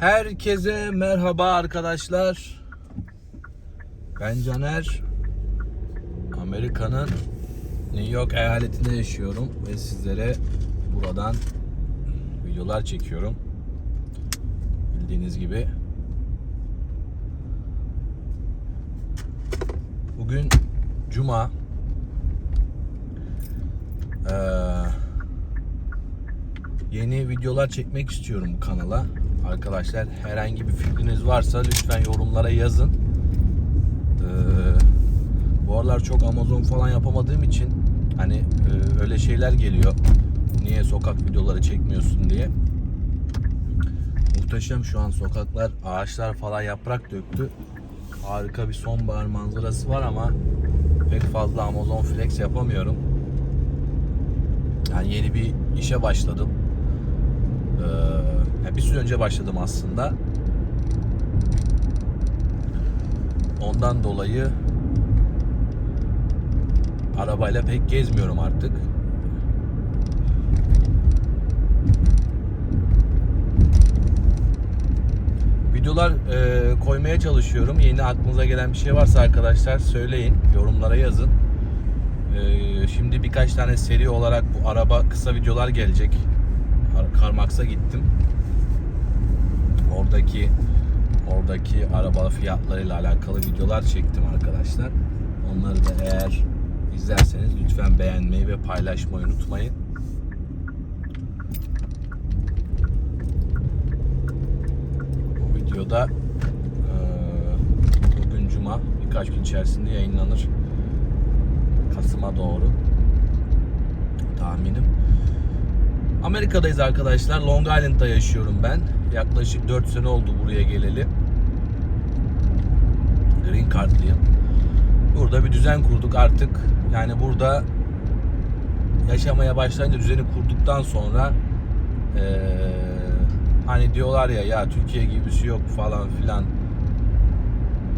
Herkese merhaba arkadaşlar. Ben Caner. Amerika'nın New York eyaletinde yaşıyorum ve sizlere buradan videolar çekiyorum. Bildiğiniz gibi. Bugün Cuma. Ee, yeni videolar çekmek istiyorum bu kanala. Arkadaşlar herhangi bir fikriniz varsa lütfen yorumlara yazın. Ee, bu aralar çok Amazon falan yapamadığım için hani e, öyle şeyler geliyor. Niye sokak videoları çekmiyorsun diye. Muhteşem şu an sokaklar, ağaçlar falan yaprak döktü. Harika bir sonbahar manzarası var ama pek fazla Amazon Flex yapamıyorum. Yani yeni bir işe başladım. Ee, yani bir süre önce başladım aslında. Ondan dolayı arabayla pek gezmiyorum artık. Videolar e, koymaya çalışıyorum. Yeni aklınıza gelen bir şey varsa arkadaşlar söyleyin. Yorumlara yazın. E, şimdi birkaç tane seri olarak bu araba kısa videolar gelecek. Kar- Karmax'a gittim. Oradaki oradaki araba fiyatlarıyla alakalı videolar çektim arkadaşlar. Onları da eğer izlerseniz lütfen beğenmeyi ve paylaşmayı unutmayın. Bu videoda bugün cuma birkaç gün içerisinde yayınlanır. Kasım'a doğru tahminim. Amerika'dayız arkadaşlar. Long Island'da yaşıyorum ben. Yaklaşık 4 sene oldu buraya geleli. Green Card'lıyım. Burada bir düzen kurduk artık. Yani burada yaşamaya başlayınca düzeni kurduktan sonra eee, hani diyorlar ya ya Türkiye gibisi yok falan filan.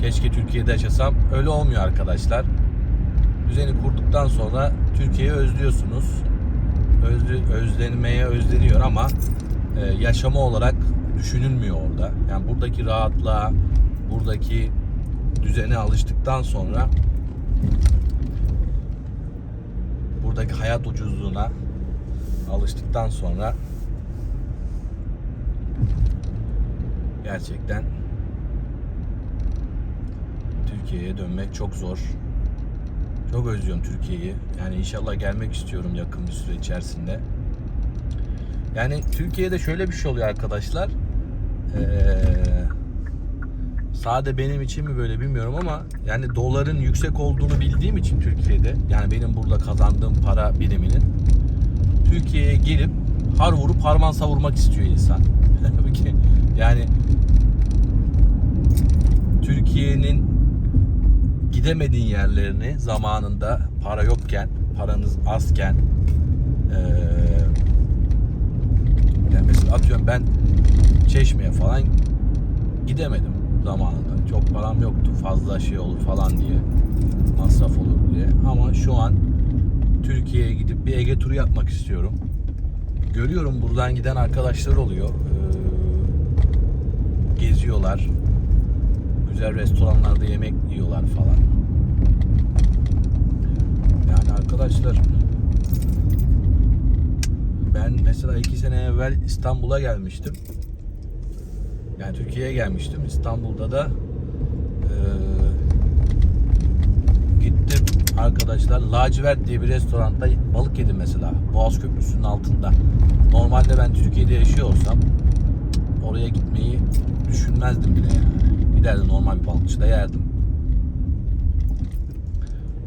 Keşke Türkiye'de yaşasam. Öyle olmuyor arkadaşlar. Düzeni kurduktan sonra Türkiye'yi özlüyorsunuz özlü, özlenmeye özleniyor ama e, yaşama olarak düşünülmüyor orada. Yani buradaki rahatlığa, buradaki düzene alıştıktan sonra buradaki hayat ucuzluğuna alıştıktan sonra gerçekten Türkiye'ye dönmek çok zor. Çok özlüyorum Türkiye'yi. Yani inşallah gelmek istiyorum yakın bir süre içerisinde. Yani Türkiye'de şöyle bir şey oluyor arkadaşlar. Ee, sade benim için mi böyle bilmiyorum ama yani doların yüksek olduğunu bildiğim için Türkiye'de yani benim burada kazandığım para biriminin Türkiye'ye gelip har vurup harman savurmak istiyor insan. yani Türkiye'nin gidemediğin yerlerini zamanında para yokken, paranız azken eee yani mesela atıyorum ben Çeşme'ye falan gidemedim zamanında. Çok param yoktu. Fazla şey olur falan diye. Masraf olur diye. Ama şu an Türkiye'ye gidip bir Ege turu yapmak istiyorum. Görüyorum buradan giden arkadaşlar oluyor. Eee, geziyorlar güzel restoranlarda yemek yiyorlar falan. Yani arkadaşlar ben mesela iki sene evvel İstanbul'a gelmiştim. Yani Türkiye'ye gelmiştim. İstanbul'da da eee, gittim arkadaşlar Lacivert diye bir restoranda balık yedim mesela. Boğaz Köprüsü'nün altında. Normalde ben Türkiye'de yaşıyor olsam oraya gitmeyi düşünmezdim bile yani. Giderdim normal bir balıkçıda yerdim.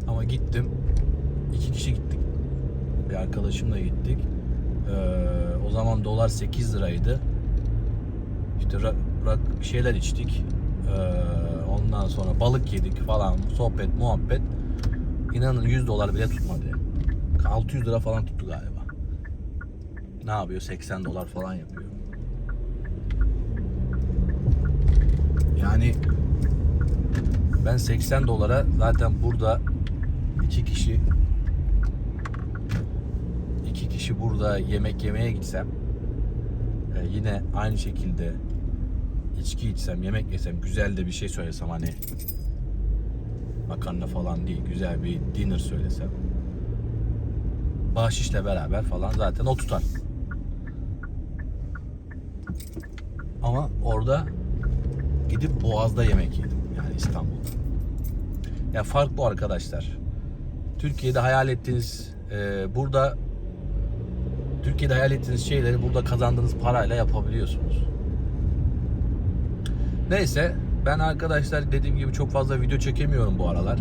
Ama gittim. iki kişi gittik. Bir arkadaşımla gittik. Ee, o zaman dolar 8 liraydı. İşte rak, rak- bir şeyler içtik. Ee, ondan sonra balık yedik falan. Sohbet, muhabbet. İnanın 100 dolar bile tutmadı. 600 lira falan tuttu galiba. Ne yapıyor? 80 dolar falan yapıyor. Yani ben 80 dolara zaten burada iki kişi iki kişi burada yemek yemeye gitsem e, yine aynı şekilde içki içsem, yemek yesem, güzel de bir şey söylesem hani makarna falan değil, güzel bir dinner söylesem bahşişle beraber falan zaten o tutar. Ama orada gidip Boğaz'da yemek yedim. Yani İstanbul'da. Ya fark bu arkadaşlar. Türkiye'de hayal ettiğiniz e, burada Türkiye'de hayal ettiğiniz şeyleri burada kazandığınız parayla yapabiliyorsunuz. Neyse ben arkadaşlar dediğim gibi çok fazla video çekemiyorum bu aralar.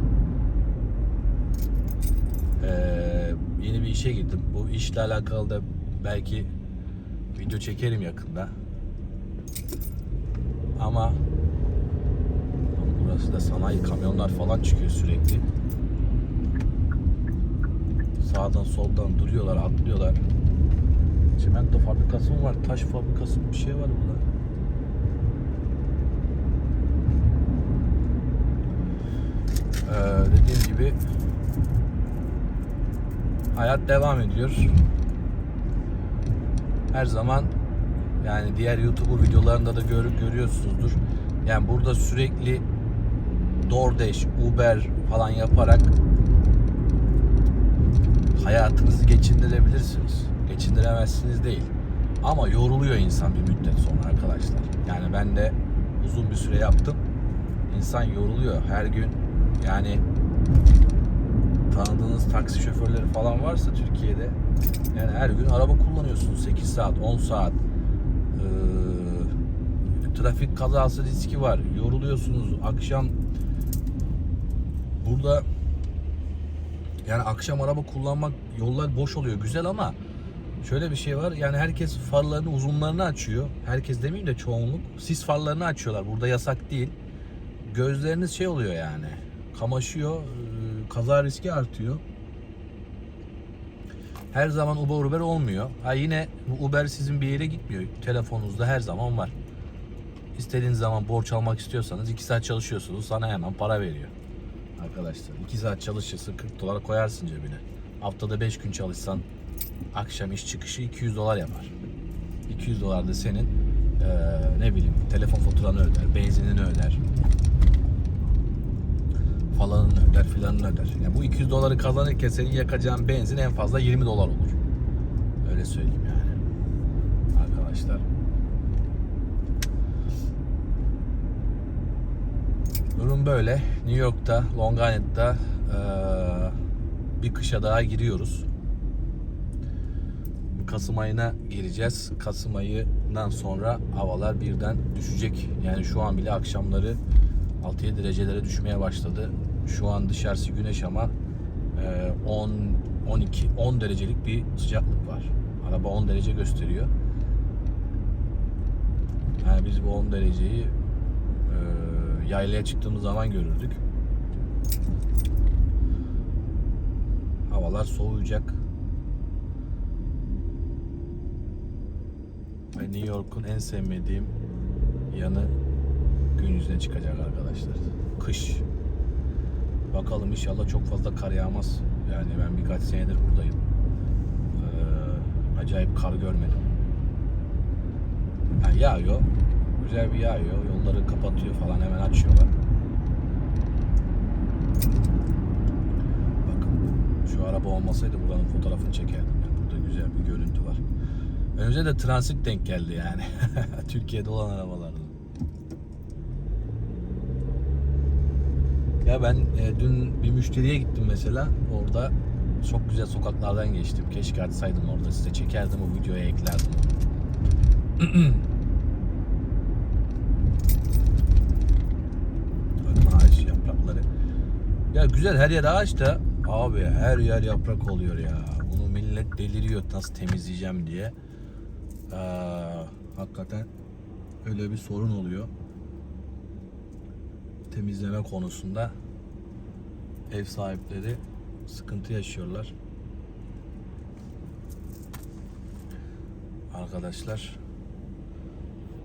Ee, yeni bir işe girdim. Bu işle alakalı da belki video çekerim yakında. Ama burası da sanayi kamyonlar falan çıkıyor sürekli. Sağdan soldan duruyorlar, atlıyorlar. Çimento fabrikası mı var? Taş fabrikası mı? Bir şey var burada. Ee, dediğim gibi hayat devam ediyor. Her zaman yani diğer YouTuber videolarında da görüp görüyorsunuzdur. Yani burada sürekli DoorDash, Uber falan yaparak hayatınızı geçindirebilirsiniz. Geçindiremezsiniz değil. Ama yoruluyor insan bir müddet sonra arkadaşlar. Yani ben de uzun bir süre yaptım. İnsan yoruluyor her gün. Yani tanıdığınız taksi şoförleri falan varsa Türkiye'de yani her gün araba kullanıyorsunuz 8 saat 10 saat Ee, trafik kazası riski var yoruluyorsunuz akşam burada yani akşam araba kullanmak yollar boş oluyor güzel ama şöyle bir şey var yani herkes farlarını uzunlarını açıyor herkes demeyeyim de çoğunluk sis farlarını açıyorlar burada yasak değil gözleriniz şey oluyor yani kamaşıyor ee, kaza riski artıyor her zaman Uber Uber olmuyor. Ha yine bu Uber sizin bir yere gitmiyor. Telefonunuzda her zaman var. İstediğiniz zaman borç almak istiyorsanız 2 saat çalışıyorsunuz sana hemen para veriyor. Arkadaşlar 2 saat çalışırsın 40 dolar koyarsın cebine. Haftada 5 gün çalışsan akşam iş çıkışı 200 dolar yapar. 200 dolar da senin eee, ne bileyim telefon faturanı öder, benzinini öder. Falanını öder, filanını öder. Yani bu 200 doları kazanırken senin yakacağın benzin en fazla 20 dolar olur. Öyle söyleyeyim yani. Arkadaşlar. Böyle. New York'ta, Long Island'da bir kışa daha giriyoruz. Kasım ayına gireceğiz. Kasım ayından sonra havalar birden düşecek. Yani şu an bile akşamları 6-7 derecelere düşmeye başladı. Şu an dışarısı güneş ama e, 10 12 10 derecelik bir sıcaklık var. Araba 10 derece gösteriyor. Yani biz bu 10 dereceyi yaylaya çıktığımız zaman görürdük. Havalar soğuyacak. Ve New York'un en sevmediğim yanı gün yüzüne çıkacak arkadaşlar. Kış. Bakalım inşallah çok fazla kar yağmaz. Yani ben birkaç senedir buradayım. Ee, acayip kar görmedim. Ha, yağıyor. Güzel bir yağıyor. Yolları kapatıyor falan hemen açıyorlar. Bakın şu araba olmasaydı buranın fotoğrafını çekerdim. Yani burada güzel bir görüntü var. Önümüze de transit denk geldi yani. Türkiye'de olan arabalardan. Ya ben e, dün bir müşteriye gittim mesela. Orada çok güzel sokaklardan geçtim. Keşke açsaydım orada size çekerdim o videoya eklerdim. Bakın ağaç yaprakları. Ya güzel her yer ağaç da abi her yer yaprak oluyor ya. Bunu millet deliriyor nasıl temizleyeceğim diye. Aa, hakikaten öyle bir sorun oluyor temizleme konusunda ev sahipleri sıkıntı yaşıyorlar. Arkadaşlar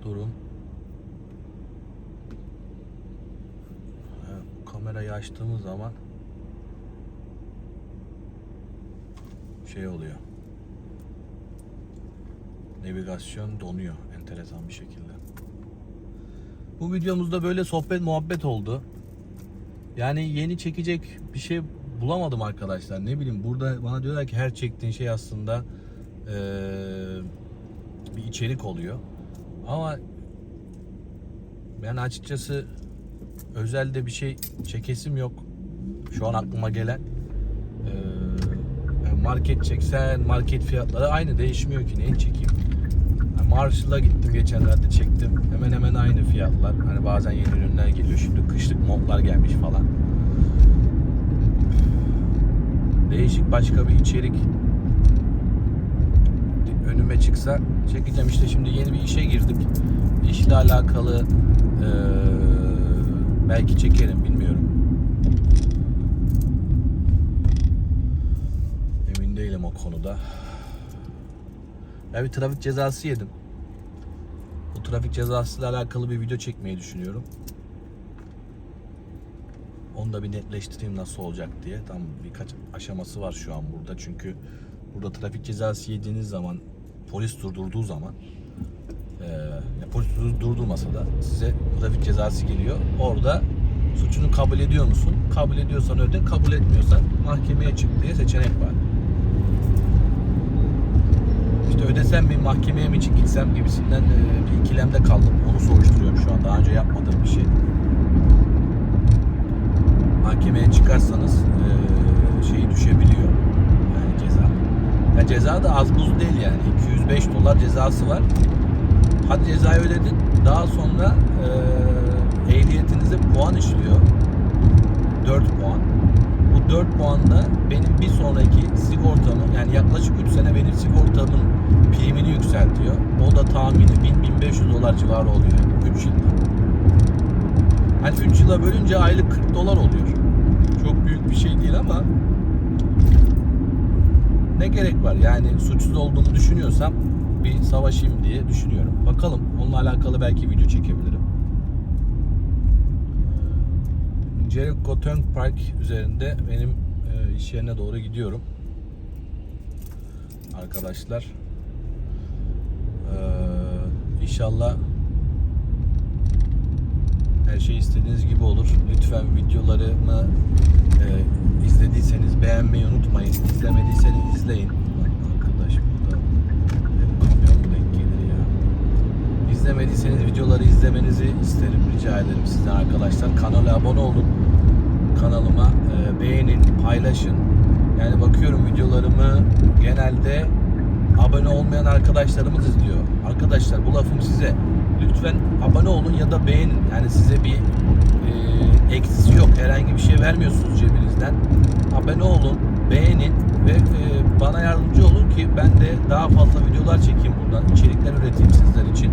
durum Evet, bu kamerayı açtığımız zaman şey oluyor. Navigasyon donuyor enteresan bir şekilde. Bu videomuzda böyle sohbet muhabbet oldu. Yani yeni çekecek bir şey bulamadım arkadaşlar. Ne bileyim burada bana diyorlar ki her çektiğin şey aslında eee, bir içerik oluyor. Ama ben açıkçası özelde bir şey çekesim yok. Şu an aklıma gelen. Yani market çeksen market fiyatları aynı değişmiyor ki neyi çekeyim. Yani Marshall'a gittim geçenlerde çektim. Hemen hemen aynı fiyatlar. Hani bazen yeni ürünler geliyor. Şimdi kışlık montlar gelmiş falan. Değişik başka bir içerik önüme çıksa çekeceğim. İşte şimdi yeni bir işe girdik. İşle alakalı eee, belki çekerim bilmiyorum. Emin değilim o konuda. Ya bir trafik cezası yedim. Bu trafik cezasıyla alakalı bir video çekmeyi düşünüyorum. Onu da bir netleştireyim nasıl olacak diye. Tam birkaç aşaması var şu an burada. Çünkü burada trafik cezası yediğiniz zaman polis durdurduğu zaman ya polis dur- durdurmasa da size trafik cezası geliyor. Orada suçunu kabul ediyor musun? Kabul ediyorsan öde, kabul etmiyorsan mahkemeye çık diye seçenek var. İşte ödesem mi mahkemeye mi çık gitsem gibisinden e, bir ikilemde kaldım. Onu soruşturuyorum şu an. Daha önce yapmadığım bir şey. Mahkemeye çıkarsanız e, şeyi düşebiliyor. Yani ceza. Ya ceza da az buz değil yani. 205 dolar cezası var. Hadi cezayı ödedin. Daha sonra e, ehliyetinize puan işliyor. 4 puan. Bu 4 puan da benim bir sonraki sigortamı yani yaklaşık 3 sene benim sigortamın primini yükseltiyor. O da tahmini 1000-1500 dolar civarı oluyor 3 yılda. Hani 3 yıla bölünce aylık 40 dolar oluyor. Çok büyük bir şey değil ama ne gerek var? Yani suçsuz olduğumu düşünüyorsam bir savaşayım diye düşünüyorum. Bakalım onunla alakalı belki video çekebilirim. Jericho Turnpike üzerinde benim e, iş yerine doğru gidiyorum. Arkadaşlar. Ee, inşallah her şey istediğiniz gibi olur. Lütfen videolarımı e, izlediyseniz beğenmeyi unutmayın. İzlemediyseniz izleyin. Lan Arkadaş burada e, kamyon mu denk gelir ya? İzlemediyseniz videoları izlemenizi isterim. Rica ederim sizden arkadaşlar. Kanala abone olun. Kanalıma e, beğenin, paylaşın. Yani bakıyorum videolarımı genelde abone olmayan arkadaşlarımız izliyor. Arkadaşlar bu lafım size. Lütfen abone olun ya da beğenin. Yani size bir e, eksisi yok. Herhangi bir şey vermiyorsunuz cebinizden. Abone olun, beğenin ve e, bana yardımcı olun ki ben de daha fazla videolar çekeyim buradan. içerikler üreteyim sizler için.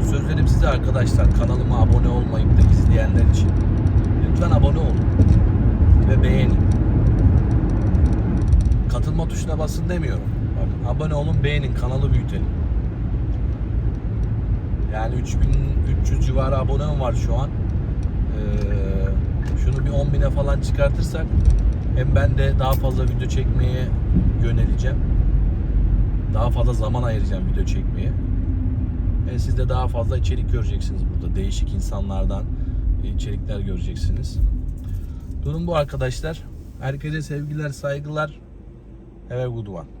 Bu sözlerim size arkadaşlar. Kanalıma abone olmayıp da izleyenler için. Lütfen abone olun ve beğenin. Katılma tuşuna basın demiyorum. Bakın abone olun, beğenin, kanalı büyütelim. Yani 3300 civarı abonem var şu an. Ee, şunu bir 10 bine falan çıkartırsak hem ben de daha fazla video çekmeye yöneleceğim. Daha fazla zaman ayıracağım video çekmeye. Hem siz de daha fazla içerik göreceksiniz burada. Değişik insanlardan içerikler göreceksiniz. Durum bu arkadaşlar. Herkese sevgiler, saygılar. Have a good one.